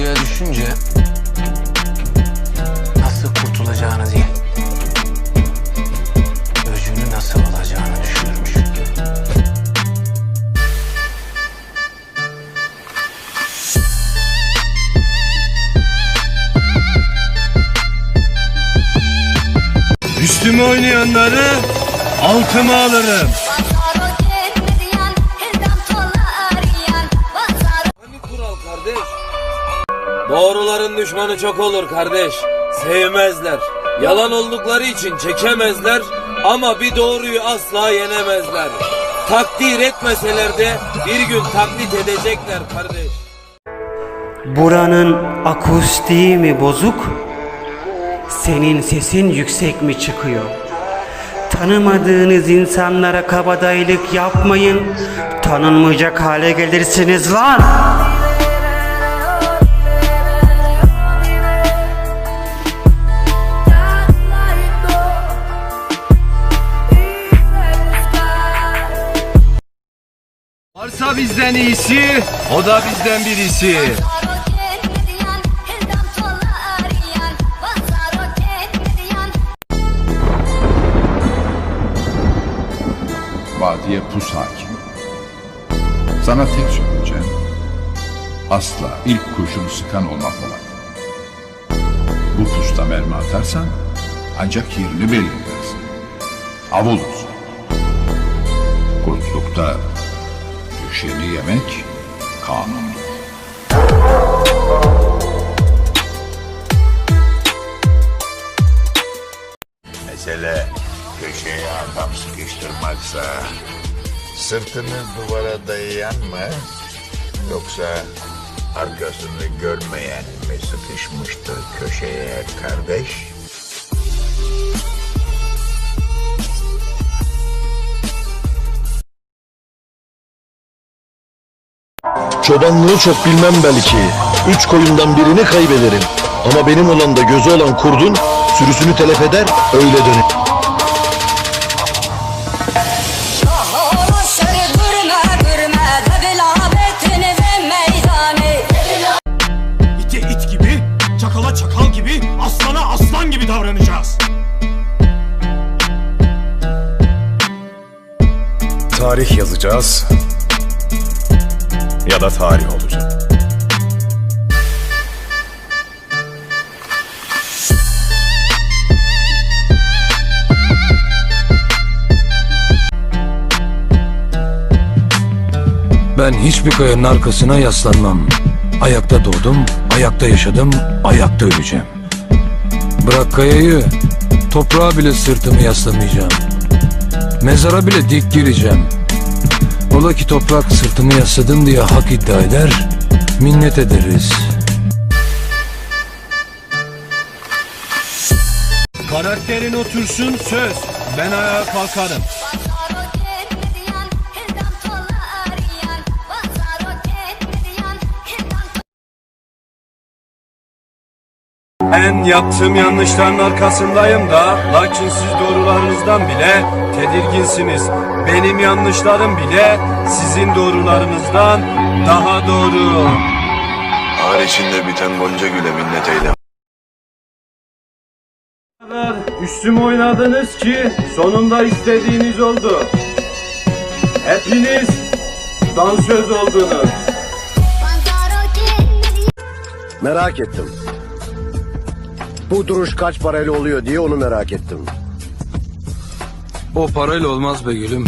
kuyuya düşünce nasıl kurtulacağını değil, öcünü nasıl alacağını düşünürmüş. Üstüme oynayanları altıma alırım. Doğruların düşmanı çok olur kardeş. Sevmezler. Yalan oldukları için çekemezler ama bir doğruyu asla yenemezler. Takdir etmeseler de bir gün taklit edecekler kardeş. Buranın akustiği mi bozuk? Senin sesin yüksek mi çıkıyor? Tanımadığınız insanlara kabadayılık yapmayın. Tanınmayacak hale gelirsiniz lan. Bizden iyisi, o da bizden birisi. Vadiye pus hakim. Sana tek söyleyeceğim. Asla ilk kurşunu sıkan olmak olan. Bu pusta mermi atarsan ancak yerini belirlersin. Av olursun. Kurtlukta düşeni yemek kanundur. Mesele köşeye adam sıkıştırmaksa sırtını duvara dayayan mı yoksa arkasını görmeyen mi sıkışmıştır köşeye kardeş? Çobanlığı çok bilmem belki. Üç koyundan birini kaybederim. Ama benim olan da gözü olan kurdun sürüsünü telef eder öyle döner. İte it gibi, çakala çakal gibi, aslana aslan gibi davranacağız. Tarih yazacağız ya da tarih olacak. Ben hiçbir kayanın arkasına yaslanmam. Ayakta doğdum, ayakta yaşadım, ayakta öleceğim. Bırak kayayı, toprağa bile sırtımı yaslamayacağım. Mezara bile dik gireceğim. Ola ki toprak sırtımı yasladım diye hak iddia eder, minnet ederiz. Karakterin otursun söz. Ben ayağa kalkarım. Ben yaptığım yanlışların arkasındayım da lakin siz doğrularınızdan bile tedirginsiniz. Benim yanlışlarım bile sizin doğrularınızdan daha doğru. Ağır içinde biten Gonca Gül'e minnet eyle. kadar üstüme oynadınız ki sonunda istediğiniz oldu. Hepiniz dansöz oldunuz. Merak ettim. Bu duruş kaç parayla oluyor diye onu merak ettim. O parayla olmaz be gülüm.